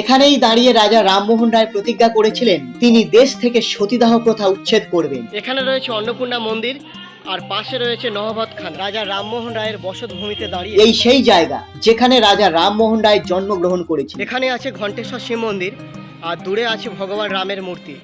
এখানেই দাঁড়িয়ে রাজা রামমোহন রায় প্রতিজ্ঞা করেছিলেন তিনি দেশ থেকে সতীদাহ প্রথা উচ্ছেদ করবেন। এখানে রয়েছে অন্নপূর্ণা মন্দির আর পাশে রয়েছে নহবত খান। রাজা রামমোহন রায়ের বসতভূমিতে দাঁড়িয়ে। এই সেই জায়গা যেখানে রাজা রামমোহন রায় জন্মগ্রহণ করেছিলেন। এখানে আছে ঘণ্টেশ্বর শিব মন্দির আর দূরে আছে ভগবান রামের মূর্তি।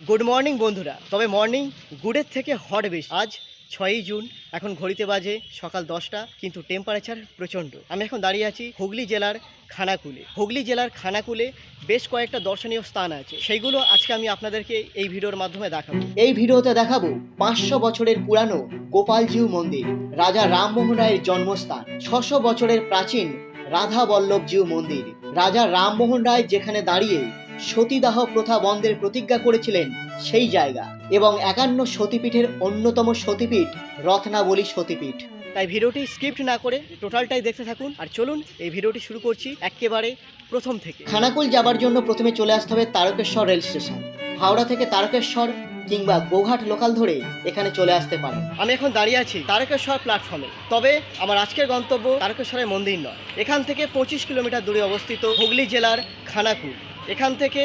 গুড মর্নিং বন্ধুরা। তবে মর্নিং গুডের থেকে হট বেশি। আজ ছয়ই জুন, এখন ঘড়িতে বাজে সকাল দশটা, কিন্তু টেম্পারেচার প্রচণ্ড। আমি এখন দাঁড়িয়ে আছি হুগলি জেলার খানাকুলে। হুগলি জেলার খানাকুলে বেশ কয়েকটা দর্শনীয় স্থান আছে। সেইগুলো আজকে আমি আপনাদেরকে এই ভিডিওর মাধ্যমে দেখাবো। এই ভিডিওতে দেখাবো পাঁচশো বছরের পুরানো গোপালজিউ মন্দির, রাজা রামমোহন রায়ের জন্মস্থান, ছশো বছরের প্রাচীন রাধা বল্লভজিউ মন্দির, রাজা রামমোহন রায় যেখানে দাঁড়িয়ে সতীদাহ প্রথা বন্ধের প্রতিজ্ঞা করেছিলেন সেই জায়গা এবং একান্ন সতীপীঠের অন্যতম সতীপীঠ রত্নাবলী সতীপীঠ। তাই ভিডিওটি স্কিপ্ট না করে টোটালটাই দেখতে থাকুন আর চলুন এই ভিডিওটি শুরু করছি একেবারে প্রথম থেকে। খানাকুল যাবার জন্য প্রথমে চলে আসতে হবে তারকেশ্বর রেল স্টেশন। হাওড়া থেকে তারকেশ্বর কিংবা গোঘাট লোকাল ধরে এখানে চলে আসতে পারেন। আমি এখন দাঁড়িয়ে আছি তারকেশ্বর প্ল্যাটফর্মে তবে আমার আজকের গন্তব্য তারকেশ্বরের মন্দির নয়। এখান থেকে পঁচিশ কিলোমিটার দূরে অবস্থিত হুগলি জেলার খানাকুল। এখান থেকে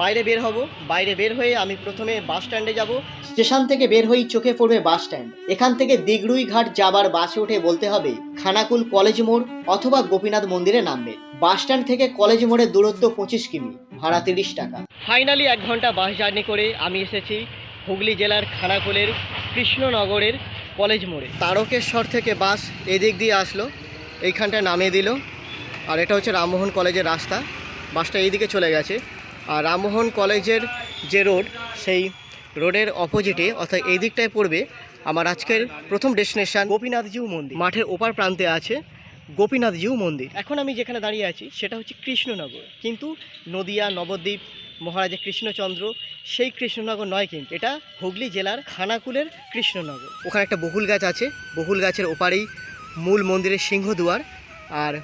বাইরে বের হব। বাইরে বের হয়ে আমি প্রথমে বাস স্ট্যান্ডে যাব। স্টেশন থেকে বের হয়েই চোখে পড়বে বাস স্ট্যান্ড। এখান থেকে দিগড়ুই ঘাট যাবার বাসে উঠে বলতে হবে, খানাকুল কলেজ মোড় অথবা গোপীনাথ মন্দিরে নামবে। বাস স্ট্যান্ড থেকে কলেজ মোড়ের দূরত্ব পঁচিশ কিমি, ভাড়া তিরিশ টাকা। ফাইনালি এক ঘণ্টা বাস জার্নি করে আমি এসেছি হুগলি জেলার খানাকুলের, কৃষ্ণনগরের কলেজ মোড়ে। তারকেশ্বর থেকে বাস এদিক দিয়ে আসলো এইখানটা নামিয়ে দিল। আর এটা হচ্ছে রামমোহন কলেজের রাস্তা। বাসটা এইদিকে চলে গেছে। আর রামমোহন কলেজের যে রোড সেই রোডের অপোজিটে অর্থাৎ এই দিকটায় পড়বে আমার আজকের প্রথম ডেস্টিনেশন গোপীনাথজিউ মন্দির। মাঠের ওপার প্রান্তে আছে গোপীনাথজিউ মন্দির। এখন আমি যেখানে দাঁড়িয়ে আছি সেটা হচ্ছে কৃষ্ণনগর। কিন্তু নদিয়া নবদ্বীপ মহারাজা কৃষ্ণচন্দ্র সেই কৃষ্ণনগর নয় কিন্তু এটা হুগলি জেলার খানাকুলের কৃষ্ণনগর। ওখানে একটা বহুল গাছ আছে বহুল গাছের ওপারেই মূল মন্দিরের সিংহদুয়ার। আর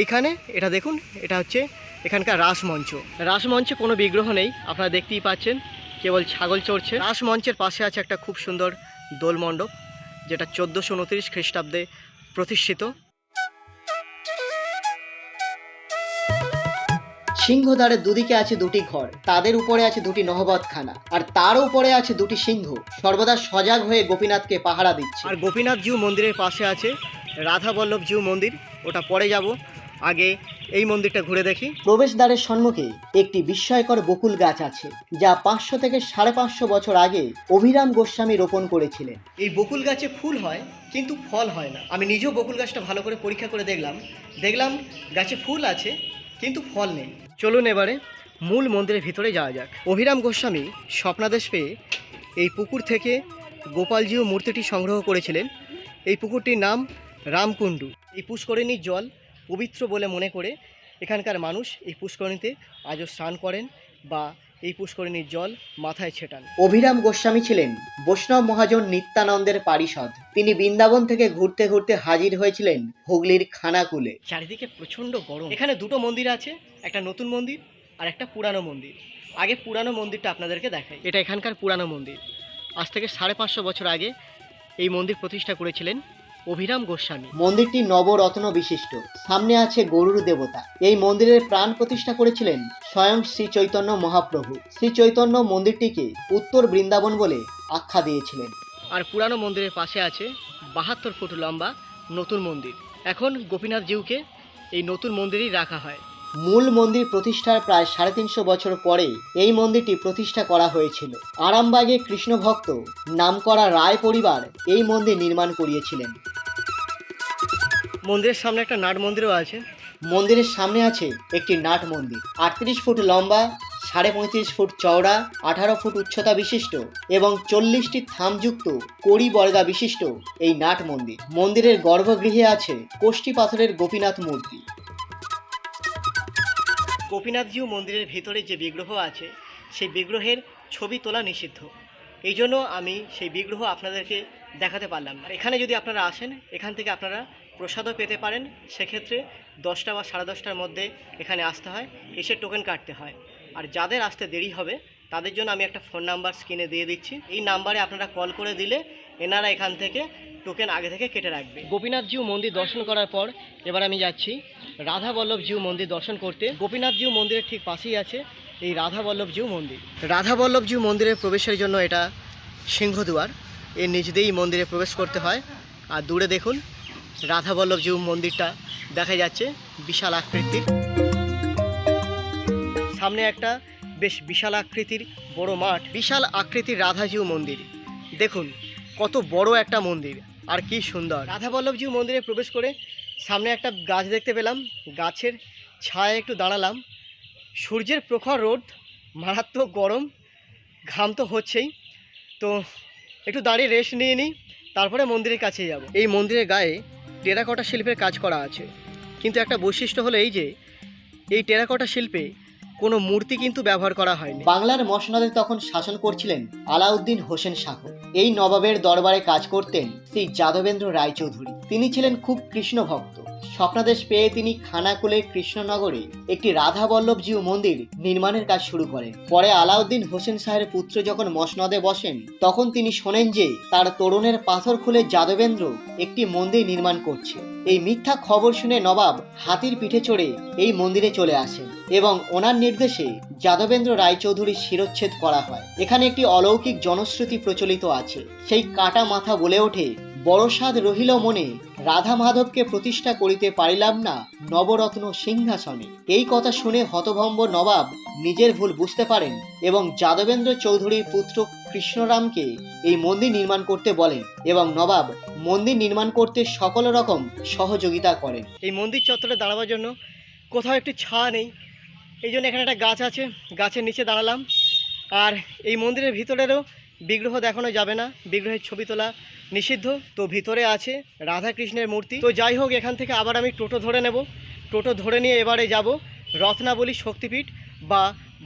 এইখানে এটা দেখুন এটা হচ্ছে এখানকার রাসমঞ্চ রাসমঞ্চে কোনো বিগ্রহ নেই, আপনারা দেখতেই পাচ্ছেন, কেবল ছাগল চড়ছে। রাসমঞ্চের পাশে আছে একটা খুব সুন্দর দোল মণ্ডপ, যেটা চোদ্দোশো উনত্রিশ খ্রিস্টাব্দে প্রতিষ্ঠিত। সিংহদ্বারের দুদিকে আছে দুটি ঘর, তাদের উপরে আছে দুটি নহবতখানা, আর তার উপরে আছে দুটি সিংহ। সর্বদা সজাগ হয়ে গোপীনাথকে পাহারা দিচ্ছে। আর গোপীনাথ জিউ মন্দিরের পাশে আছে রাধা বল্লভ জিউ মন্দির, ওটা পরে যাব। আগে এই মন্দিরটা ঘুরে দেখি। প্রবেশদ্বারের সম্মুখে একটি বিস্ময়কর বকুল গাছ আছে যা পাঁচশো থেকে সাড়ে পাঁচশো বছর আগে অভিরাম গোস্বামী রোপণ করেছিলেন। এই বকুল গাছে ফুল হয় কিন্তু ফল হয় না। আমি নিজেও বকুল গাছটা ভালো করে পরীক্ষা করে দেখলাম। দেখলাম গাছে ফুল আছে কিন্তু ফল নেই। চলুন এবারে মূল মন্দিরের ভিতরে যাওয়া যাক। অভিরাম গোস্বামী স্বপ্নাদেশ পেয়ে এই পুকুর থেকে গোপালজিও মূর্তিটি সংগ্রহ করেছিলেন। এই পুকুরটির নাম রামকুণ্ডু। এই পুষ্করিণীর জল পবিত্র বলে মনে করে এখানকার মানুষ এই পুষ্করিণীতে আজও স্নান করেন বা এই পুষ্করিণীর জল মাথায় ছেটান। অভিরাম গোস্বামী ছিলেন বৈষ্ণব মহাজন নিত্যানন্দের পারিষদ। তিনি বৃন্দাবন থেকে ঘুরতে ঘুরতে হাজির হয়েছিলেন হুগলির খানাকুলে। চারিদিকে প্রচণ্ড গরম। এখানে দুটো মন্দির আছে একটা নতুন মন্দির আর একটা পুরানো মন্দির। আগে পুরানো মন্দিরটা আপনাদেরকে দেখাই। এটা এখানকার পুরানো মন্দির। আজ থেকে সাড়ে পাঁচশো বছর আগে এই মন্দির প্রতিষ্ঠা করেছিলেন অভিরাম গোস্বামী। মন্দিরটি নবরত্ন বিশিষ্ট। সামনে আছে গরুর দেবতা। এই মন্দিরের প্রাণ প্রতিষ্ঠা করেছিলেন স্বয়ং শ্রী চৈতন্য মহাপ্রভু। শ্রী চৈতন্য মন্দিরটিকে উত্তর বৃন্দাবন বলে আখ্যা দিয়েছিলেন। আর পুরানো মন্দিরের পাশে আছে বাহাত্তর ফুট লম্বা নতুন মন্দির। এখন গোপীনাথ জিউকে এই নতুন মন্দিরেই রাখা হয়। মূল মন্দির প্রতিষ্ঠার প্রায় সাড়ে তিনশো বছর পরে এই মন্দিরটি প্রতিষ্ঠা করা হয়েছিল। আরামবাগে কৃষ্ণভক্ত নামকরা রায় পরিবার এই মন্দির নির্মাণ করিয়েছিলেন। মন্দিরের সামনে একটা নাট মন্দিরও আছে। মন্দিরের সামনে আছে একটি নাট মন্দির। আটত্রিশ ফুট লম্বা, সাড়ে পঁয়ত্রিশ ফুট চওড়া, আঠারো ফুট উচ্চতা বিশিষ্ট এবং চল্লিশটি থামযুক্ত কড়ি বর্গা বিশিষ্ট এই নাট মন্দির। মন্দিরের গর্ভগৃহে আছে কোষ্ঠী পাথরের গোপীনাথ মূর্তি। গোপীনাথজিউ মন্দিরের ভেতরে যে বিগ্রহ আছে, সেই বিগ্রহের ছবি তোলা নিষিদ্ধ। এই জন্য আমি সেই বিগ্রহ আপনাদেরকে দেখাতে পারলাম না। এখানে যদি আপনারা আসেন, এখান থেকে আপনারা প্রসাদও পেতে পারেন। সেক্ষেত্রে দশটা বা সাড়ে দশটার মধ্যে এখানে আসতে হয়। এসে টোকেন কাটতে হয়। আর যাদের আসতে দেরি হবে, তাদের জন্য আমি একটা ফোন নাম্বার স্ক্রিনে দিয়ে দিচ্ছি। এই নাম্বারে আপনারা কল করে দিলে এনারা এখান থেকে টোকেন আগে থেকে কেটে রাখবে। গোপীনাথজিউ মন্দির দর্শন করার পর এবার আমি যাচ্ছি রাধা বল্লভ জিউ মন্দির দর্শন করতে। গোপীনাথ জিউ মন্দিরের ঠিক পাশেই আছে এই রাধা বল্লভ জিউ মন্দির। রাধা বল্লভ জিউ মন্দিরে প্রবেশের জন্য এটা সিংহদুয়ার। এর নিচ দিয়েই মন্দিরে প্রবেশ করতে হয়। আর দূরে দেখুন রাধা বল্লভ জিউ মন্দিরটা দেখা যাচ্ছে, বিশাল আকৃতির। সামনে একটা বেশ বিশাল আকৃতির বড় মাঠ, বিশাল আকৃতির রাধাজিউ মন্দির। দেখুন, কত বড় একটা মন্দির, আর কি সুন্দর। রাধা বল্লভজিউ মন্দিরে প্রবেশ করে সামনে একটা গাছ দেখতে পেলাম, গাছের ছায়া একটু দাঁড়ালাম। সূর্যের প্রখর রোদ, মারাত্মক গরম, ঘাম তো হচ্ছেই। তো একটু দাঁড়িয়ে রেস্ট নিয়ে নিই, তারপরে মন্দিরের কাছে যাব। এই মন্দিরের গায়ে টেরাকোটা শিল্পের কাজ করা আছে। কিন্তু একটা বৈশিষ্ট্য হলো এই যে, এই টেরাকোটা শিল্পে কোনো মূর্তি কিন্তু ব্যবহার করা হয়নি। বাংলার মসনদে তখন শাসন করছিলেন আলাউদ্দিন হোসেন শাহ। এই নবাবের দরবারে কাজ করতেন শ্রী যাদবেন্দ্র রায়চৌধুরী। তিনি ছিলেন খুব কৃষ্ণ ভক্ত স্বপ্নাদেশ পেয়ে তিনি খানাকুলের কৃষ্ণনগরে একটি রাধা বল্লভজিউ মন্দির নির্মাণের কাজ শুরু করেন। পরে আলাউদ্দিন হোসেন শাহের পুত্র যখন মসনদে বসেন, তখন তিনি শোনেন যে তার তরুণের পাথর খুলে যাদবেন্দ্র একটি মন্দির নির্মাণ করছে। এই মিথ্যা খবর শুনে নবাব হাতির পিঠে চড়ে এই মন্দিরে চলে আসেন এবং ওনার নির্দেশে যাদবেন্দ্র রায়চৌধুরীর শিরচ্ছেদ করা হয়। এখানে একটি অলৌকিক জনশ্রুতি প্রচলিত আছে। সেই কাটা মাথা বলে ওঠে বড়সাদ রহিল মনে রাধা মাধবকে প্রতিষ্ঠা করিতে পারিলাম না নবরত্ন সিংহাসনে। এই কথা শুনে হতভম্ব নবাব নিজের ভুল বুঝতে পারেন এবং যাদবেন্দ্র চৌধুরীর পুত্র কৃষ্ণরামকে এই মন্দির নির্মাণ করতে বলেন এবং নবাব মন্দির নির্মাণ করতে সকল রকম সহযোগিতা করেন। এই মন্দির চত্বরে দাঁড়াবার জন্য কোথাও একটি ছা নেই। এই জন্য এখানে একটা গাছ আছে, গাছের নিচে দাঁড়ালাম। আর এই মন্দিরের ভিতরেরও বিগ্রহ দেখানো যাবে না। বিগ্রহের ছবি তোলা নিষিদ্ধ। তো ভিতরে আছে রাধা কৃষ্ণের মূর্তি। তো যাই হোক, এখান থেকে আবার আমি টোটো ধরে নেব। টোটো ধরে নিয়ে এবারে যাব রত্নাবলী শক্তিপীঠ বা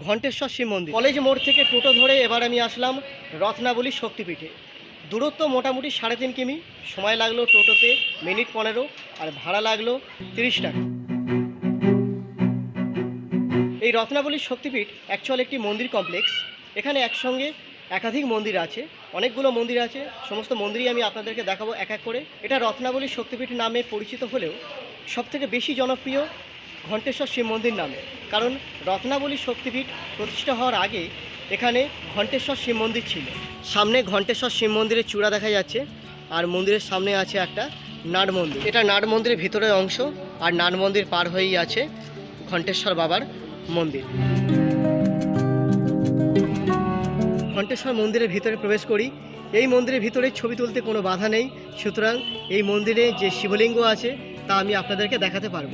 ঘণ্টেশ্বর শিব মন্দির। কলেজ মোড় থেকে টোটো ধরে এবার আমি আসলাম রত্নাবলী শক্তিপীঠে। দূরত্ব মোটামুটি সাড়ে তিন কিমি। সময় লাগল টোটোতে মিনিট পনেরো আর ভাড়া লাগল তিরিশ টাকা। এই রত্নাবলী শক্তিপীঠ অ্যাকচুয়াল একটি মন্দির কমপ্লেক্স এখানে একসঙ্গে একাধিক মন্দির আছে, অনেকগুলো মন্দির আছে, সমস্ত মন্দিরই আমি আপনাদেরকে দেখাবো এক এক করে। এটা রত্নাবলী শক্তিপীঠ নামে পরিচিত হলেও সবথেকে বেশি জনপ্রিয় ঘণ্টেশ্বর শিব মন্দির নামে। কারণ রত্নাবলী শক্তিপীঠ প্রতিষ্ঠা হওয়ার আগে এখানে ঘণ্টেশ্বর শিব মন্দির ছিল। সামনে ঘণ্টেশ্বর শিব মন্দিরের চূড়া দেখা যাচ্ছে, আর মন্দিরের সামনে আছে একটা নাট মন্দির। এটা নাট মন্দিরের ভিতরের অংশ, আর নাট মন্দির পার হয়েই আছে ঘণ্টেশ্বর বাবার মন্দির। ঘণ্টেশ্বর মন্দিরের ভিতরে প্রবেশ করি। এই মন্দিরের ভিতরে ছবি তুলতে কোনো বাধা নেই। সুতরাং এই মন্দিরে যে শিবলিঙ্গ আছে, তা আমি আপনাদেরকে দেখাতে পারব।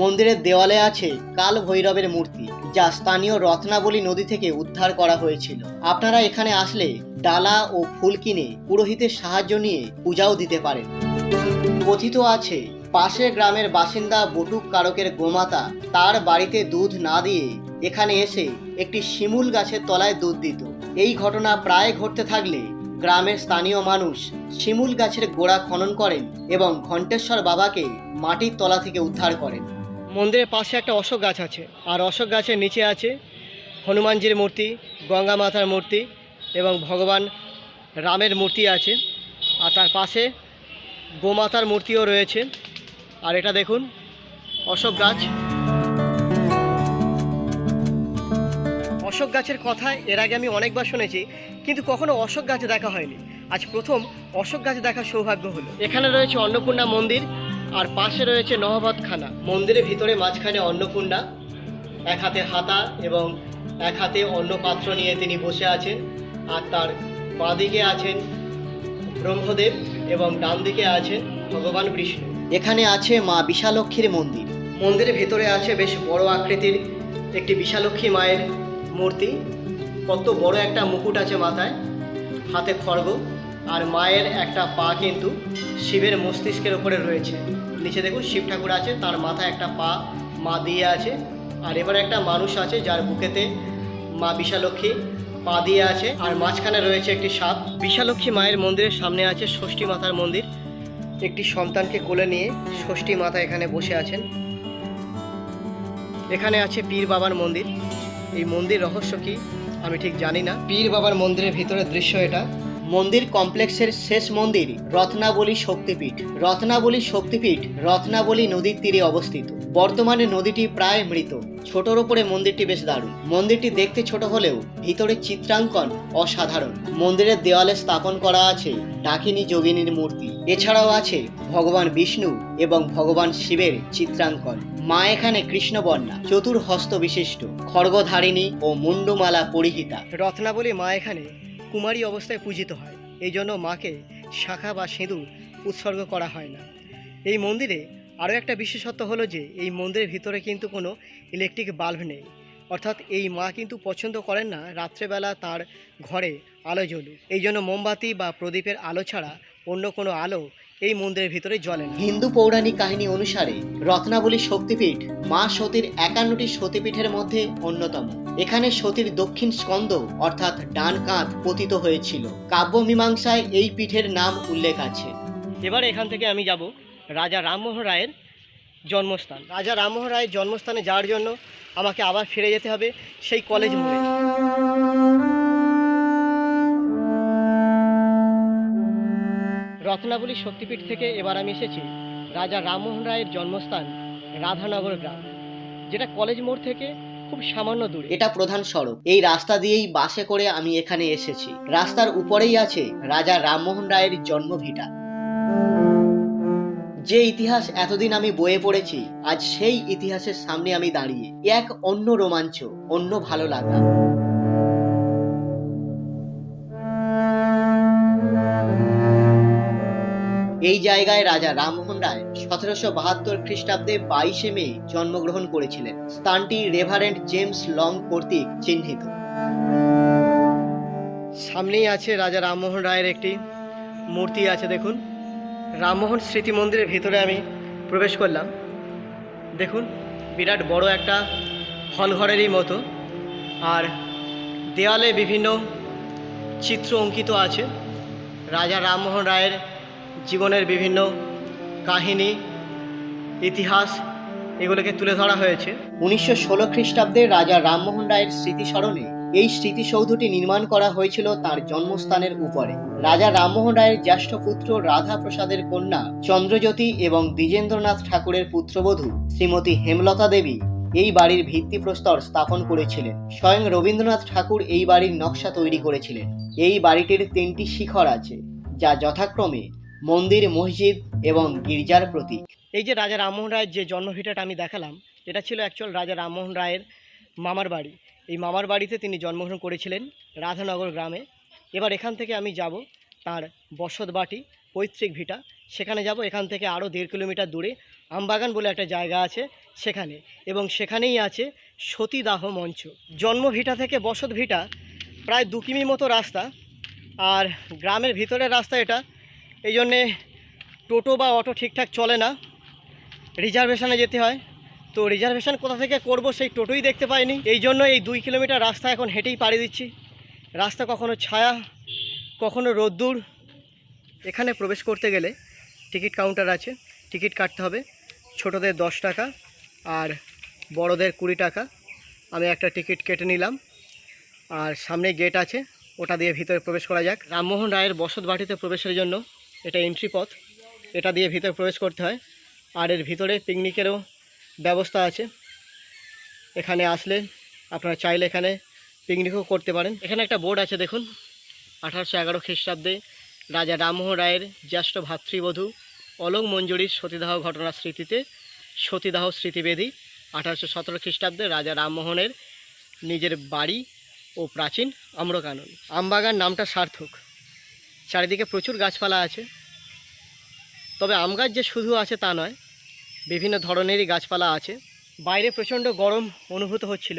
মন্দিরের দেওয়ালে আছে কাল ভৈরবের মূর্তি, যা স্থানীয় রত্নাবলী নদী থেকে উদ্ধার করা হয়েছিল। আপনারা এখানে আসলে ডালা ও ফুল কিনে পুরোহিতের সাহায্য নিয়ে পূজাও দিতে পারেন। কথিত আছে, পাশের গ্রামের বাসিন্দা বটুক কারকের গোমাতা তার বাড়িতে দুধ না দিয়ে এখানে এসে একটি শিমুল গাছের তলায় দুধ দিত। এই ঘটনা প্রায় ঘটতে থাকলে গ্রামের স্থানীয় মানুষ শিমুল গাছের গোড়া খনন করেন এবং ঘণ্টেশ্বর বাবাকে মাটির তলা থেকে উদ্ধার করেন। মন্দিরের পাশে একটা অশোক গাছ আছে। আর অশোক গাছের নিচে আছে হনুমানজির মূর্তি, গঙ্গা মাতার মূর্তি এবং ভগবান রামের মূর্তি আছে। আর তার পাশে গোমাতার মূর্তিও রয়েছে। আর এটা দেখুন, অশোক গাছ। অশোক গাছের কথা এর আগে আমি অনেকবার শুনেছি, কিন্তু কখনো অশোক গাছ দেখা হয়নি। আজ প্রথম অশোক গাছ দেখার সৌভাগ্য হলো। এখানে রয়েছে অন্নপূর্ণা মন্দির, আর পাশে রয়েছে নহবত খানা মন্দিরের ভিতরে মাঝখানে অন্নপূর্ণা, এক হাতে হাতা এবং এক হাতে অন্য পাত্র নিয়ে তিনি বসে আছেন। আর তার বাঁদিকে আছেন ব্রহ্মদেব এবং ডান দিকে আছেন ভগবান বিষ্ণু। এখানে আছে মা বিশালক্ষীর মন্দির। মন্দিরের ভেতরে আছে বেশ বড় আকৃতির একটি বিশালক্ষী মায়ের মূর্তি। কত বড় একটা মুকুট আছে মাথায়, হাতে খড়গ, আর মায়ের একটা পা কিন্তু শিবের মস্তিষ্কের ওপরে রয়েছে। নিচে দেখুন শিব ঠাকুর আছে, তার মাথায় একটা পা মা দিয়ে আছে। আর এবার একটা মানুষ আছে যার বুকেতে মা বিশালক্ষী পা দিয়ে আছে আর মাঝখানে রয়েছে একটি সাপ। বিশালক্ষী মায়ের মন্দিরের সামনে আছে ষষ্ঠী মাতার মন্দির। একটি সন্তানকে কোলে নিয়ে ষষ্ঠী মাতা এখানে বসে আছেন। এখানে আছে পীর বাবার মন্দির। এই মন্দির রহস্য কি আমি ঠিক জানি না। পীর বাবার মন্দিরের ভিতরের দৃশ্য এটা। মন্দির কমপ্লেক্সের শেষ মন্দির রত্নাবলী শক্তিপীঠ। রত্নাবলী শক্তিপীঠ রত্নাবলী নদীর তীরে অবস্থিত। বর্তমানে নদীটি প্রায় মৃত। ছোটর ওপরে মন্দিরটি বেশ দারুণ। মন্দিরটি দেখতে ছোট হলেও ভিতরে চিত্রাঙ্কন অসাধারণ। মন্দিরের দেওয়ালে স্থাপন করা আছে ডাকিনী যোগিনীর মূর্তি। এছাড়াও আছে ভগবান বিষ্ণু এবং ভগবান শিবের চিত্রাঙ্কন। মা এখানে কৃষ্ণবর্ণা, চতুর্হস্ত বিশিষ্ট খড়গধারিণী ও মুন্ডুমালা পরিহিতা। রত্নাবলী মা এখানে কুমারী অবস্থায় পূজিত হয়। এই জন্য মাকে শাখা বা সিঁদুর উৎসর্গ করা হয় না। এই মন্দিরে আরও একটা বিশেষত্ব হলো যে, এই মন্দিরের ভিতরে কিন্তু কোনো ইলেকট্রিক বাল্ব নেই। অর্থাৎ এই মা কিন্তু পছন্দ করেন না রাত্রেবেলা তার ঘরে আলো জ্বলুক। এই জন্য মোমবাতি বা প্রদীপের আলো ছাড়া অন্য কোনো আলো এই মন্দিরের ভিতরে জ্বলে না হিন্দু পৌরাণিক কাহিনী অনুসারে রত্নাবলী শক্তিপীঠ মা সতীর একান্নটি সতীপীঠের মধ্যে অন্যতম। এখানে সতীর দক্ষিণ স্কন্দ অর্থাৎ ডান কাঁধ পতিত হয়েছিল। কাব্য মীমাংসায় এই পীঠের নাম উল্লেখ আছে। এবার এখান থেকে আমি যাব রাজা রামমোহন রায়ের জন্মস্থান। রাজা রামমোহন রায়ের জন্মস্থানে যাওয়ার জন্য আমাকে আবার ফিরে যেতে হবে সেই কলেজ মোড়ে। রত্নাবলী শক্তিপীঠ থেকে এবার আমি এসেছি রাজা রামমোহন রায়ের জন্মস্থান রাধানগর গ্রাম, যেটা কলেজ মোড় থেকে খুব সামান্য দূরে। এটা প্রধান সড়ক। এই রাস্তা দিয়েই বাসে করে আমি এখানে এসেছি। রাস্তার উপরেই আছে রাজা রামমোহন রায়ের জন্মভিটা। যে ইতিহাস এতদিন আমি বয়ে পড়েছি, আজ সেই ইতিহাসের সামনে আমি দাঁড়িয়ে। এক অন্য রোমাঞ্চ, অন্য ভালো লাগা। এই জায়গায় রাজা রামমোহন রায় সতেরোশো বাহাত্তর খ্রিস্টাব্দে বাইশে মে জন্মগ্রহণ করেছিলেন। স্থানটি রেভারেন্ট জেমস লং কর্তৃক চিহ্নিত। সামনেই আছে রাজা রামমোহন রায়ের একটি মূর্তি আছে, দেখুন। রামমোহন স্মৃতি মন্দিরের ভিতরে আমি প্রবেশ করলাম। দেখুন, বিরাট বড় একটা হল ঘরেরই মতো। আর দেওয়ালে বিভিন্ন চিত্র অঙ্কিত আছে। রাজা রামমোহন রায়ের জীবনের বিভিন্ন কাহিনী, ইতিহাস এগুলোকে তুলে ধরা হয়েছে। উনিশশো ষোলো খ্রিস্টাব্দে রাজা রামমোহন রায়ের স্মৃতিস্মরণে এই স্মৃতিসৌধটি নির্মাণ করা হয়েছিল তার জন্মস্থানের উপরে। রাজা রামমোহন রায়ের জ্যেষ্ঠ পুত্র রাধা প্রসাদের কন্যা চন্দ্রজ্যোতি এবং দ্বিজেন্দ্রনাথ ঠাকুরের পুত্রবধূ শ্রীমতী হেমলতা দেবী এই বাড়ির ভিত্তিপ্রস্তর স্থাপন করেছিলেন। স্বয়ং রবীন্দ্রনাথ ঠাকুর এই বাড়ির নকশা তৈরি করেছিলেন। এই বাড়িটির তিনটি শিখর আছে, যা যথাক্রমে মন্দির, মসজিদ এবং গির্জার প্রতীক। এই যে রাজা রামমোহন রায়ের যে জন্মভিটাটা আমি দেখালাম, এটা ছিল অ্যাকচুয়াল রাজা রামমোহন রায়ের মামার বাড়ি। এই মামার বাড়িতে তিনি জন্মগ্রহণ করেছিলেন রাধানগর গ্রামে। এবার এখান থেকে আমি যাব তার বসতবাটি, পৈতৃক ভিটা। সেখানে যাব, এখান থেকে আরও দেড় কিলোমিটার দূরে আমবাগান বলে একটা জায়গা আছে সেখানে। এবং সেখানেই আছে সতীদাহ মঞ্চ। জন্মভিটা থেকে বসত ভিটা প্রায় দু কিমি মতো রাস্তা। আর গ্রামের ভিতরের রাস্তা এটা এই জন্যে টোটো বা অটো ঠিকঠাক চলে না। রিজার্ভেশনে যেতে হয়। তো রিজার্ভেশন কোথা থেকে করব সেই টোটোই দেখতে পাইনি। এই জন্য এই দুই কিলোমিটার রাস্তা এখন হেঁটেই পাড়ি দিচ্ছি। রাস্তা কখনো ছায়া, কখনো রোদ্দুর। এখানে প্রবেশ করতে গেলে টিকিট কাউন্টার আছে। টিকিট কাটতে হবে। ছোটদের দশ টাকা আর বড়দের কুড়ি টাকা। আমি একটা টিকিট কেটে নিলাম। আর সামনে গেট আছে। ওটা দিয়ে ভিতরে প্রবেশ করা যাক। রামমোহন রায়ের বসত বাটিতে প্রবেশের জন্য এটা এন্ট্রি পথ। এটা দিয়ে ভিতরে প্রবেশ করতে হয়। আর এর ভিতরে পিকনিকেরও ব্যবস্থা আছে। এখানে আসলে আপনারা চাইলে এখানে পিকনিকও করতে পারেন। এখানে একটা বোর্ড আছে দেখুন। আঠারোশো এগারো খ্রিস্টাব্দে রাজা রামমোহন রায়ের জ্যেষ্ঠ ভাতৃবধূ অলক মঞ্জুরির সতীদাহ ঘটনার স্মৃতিতে সতীদাহ স্মৃতিবেদী আঠারোশো সতেরো খ্রিস্টাব্দে রাজা রামমোহনের নিজের বাড়ি ও প্রাচীন আম্রকানন আমবাগান নামটা সার্থক। চারিদিকে প্রচুর গাছপালা আছে। তবে আম গাছ যে শুধু আছে তা নয়, বিভিন্ন ধরনেরই গাছপালা আছে। বাইরে প্রচণ্ড গরম অনুভূত হচ্ছিল,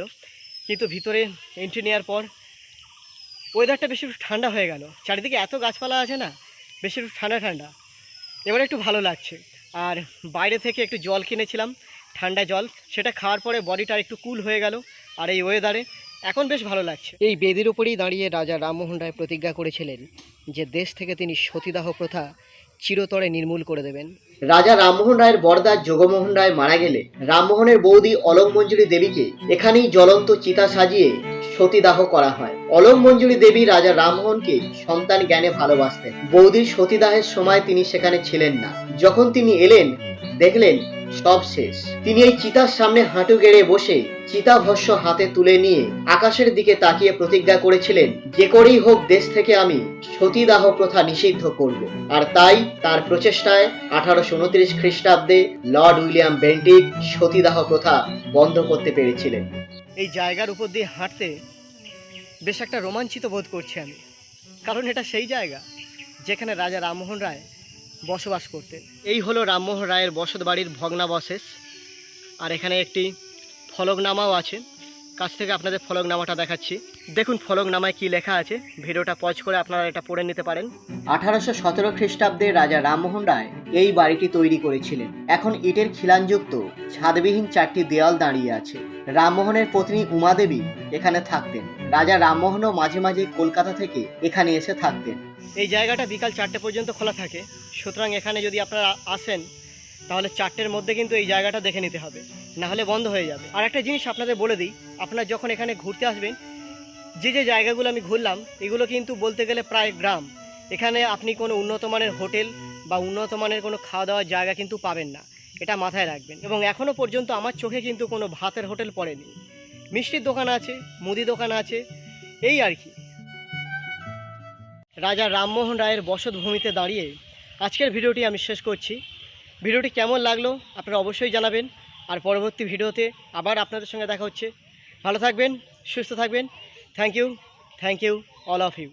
কিন্তু ভিতরে এন্ট্রি নেওয়ার পর ওয়েদারটা বেশি ঠান্ডা হয়ে গেল। চারিদিকে এত গাছপালা আছে না, বেশি ঠান্ডা ঠান্ডা। এবারে একটু ভালো লাগছে। আর বাইরে থেকে একটু জল কিনেছিলাম, ঠান্ডা জল। সেটা খাওয়ার পরে বডিটা একটু কুল হয়ে গেল। আর এই ওয়েদারে এখন বেশ ভালো লাগছে। এই বেদির উপরেই দাঁড়িয়ে রাজা রামমোহন রায় প্রতিজ্ঞা করেছিলেন যে দেশ থেকে তিনি সতীদাহ প্রথা চিরতরে নির্মূল করে দেবেন। রাজা রামমোহন রায়ের বরদা যোগমোহন রায় মারা গেলে রামমোহনের বৌদি অলক মঞ্জুরি দেবীকে এখানেই জ্বলন্ত চিতা সাজিয়ে সতীদাহ করা হয়। অলক মঞ্জুরি দেবী রাজা রামমোহনকে সন্তান জ্ঞানে ভালোবাসতেন। বৌদির সতীদাহের সময় তিনি সেখানে ছিলেন না। যখন তিনি এলেন দেখলেন, সব শেষ। তিনি এই চিতার সামনে হাঁটু গেড়ে বসে চিতাভস্য হাতে তুলে নিয়ে আকাশের দিকে তাকিয়ে প্রতিজ্ঞা করেছিলেন, যে করেই হোক দেশ থেকে আমি সতীদাহ প্রথা নিষিদ্ধ করব। আর তাই তার প্রচেষ্টায় আঠারোশো উনত্রিশ খ্রিস্টাব্দে লর্ড উইলিয়াম বেন্টিক সতীদাহ প্রথা বন্ধ করতে পেরেছিলেন। এই জায়গার উপর দিয়ে হাঁটতে বেশ একটা রোমাঞ্চিত বোধ করছি আমি। কারণ এটা সেই জায়গা যেখানে রাজা রামমোহন রায় বসবাস করতেন। এই হলো রামমোহন রায়ের বসত বাড়ির ভগ্নাবশেষ। আর এখানে একটি ফলকনামাও আছে। কাছ থেকে আপনাদের ফলকনামাটা দেখাচ্ছি। দেখুন ফলকনামায় কি লেখা আছে। ভিডিওটা পজ করে আপনারা এটা পড়ে নিতে পারেন। আঠারোশো সতেরো খ্রিস্টাব্দে রাজা রামমোহন রায় এই বাড়িটি তৈরি করেছিলেন। এখন ইটের খিলানযুক্ত ছাদবিহীন চারটি দেওয়াল দাঁড়িয়ে আছে। রামমোহনের পত্নী উমাদেবী এখানে থাকতেন। রাজা রামমোহনও মাঝে মাঝে কলকাতা থেকে এখানে এসে থাকতেন। এই জায়গাটা বিকাল চারটে পর্যন্ত খোলা থাকে। সুতরাং এখানে যদি আপনারা আসেন তাহলে চারটের মধ্যে কিন্তু এই জায়গাটা দেখে নিতে হবে। না হলে বন্ধ হয়ে যাবে। আর একটা জিনিস আপনাদের বলে দিই, আপনারা যখন এখানে ঘুরতে আসবেন, যে যে জায়গাগুলো আমি ঘুরলাম, এগুলো কিন্তু বলতে গেলে প্রায় গ্রাম। এখানে আপনি কোনো উন্নত মানের হোটেল বা উন্নত মানের কোনো খাওয়া দাওয়ার জায়গা কিন্তু পাবেন না। এটা মাথায় রাখবেন। এবং এখনও পর্যন্ত আমার চোখে কিন্তু কোনো ভাতের হোটেল পড়েনি। মিষ্টির দোকান আছে, মুদি দোকান আছে, এই আর কি। রাজা রামমোহন রায়ের বসতভূমিতে দাঁড়িয়ে আজকের ভিডিওটি আমি শেষ করছি। ভিডিওটি কেমন লাগল আপনারা অবশ্যই জানাবেন। আর পরবর্তী ভিডিওতে আবার আপনাদের সঙ্গে দেখা হচ্ছে। ভালো থাকবেন, সুস্থ থাকবেন। Thank you thank you all of you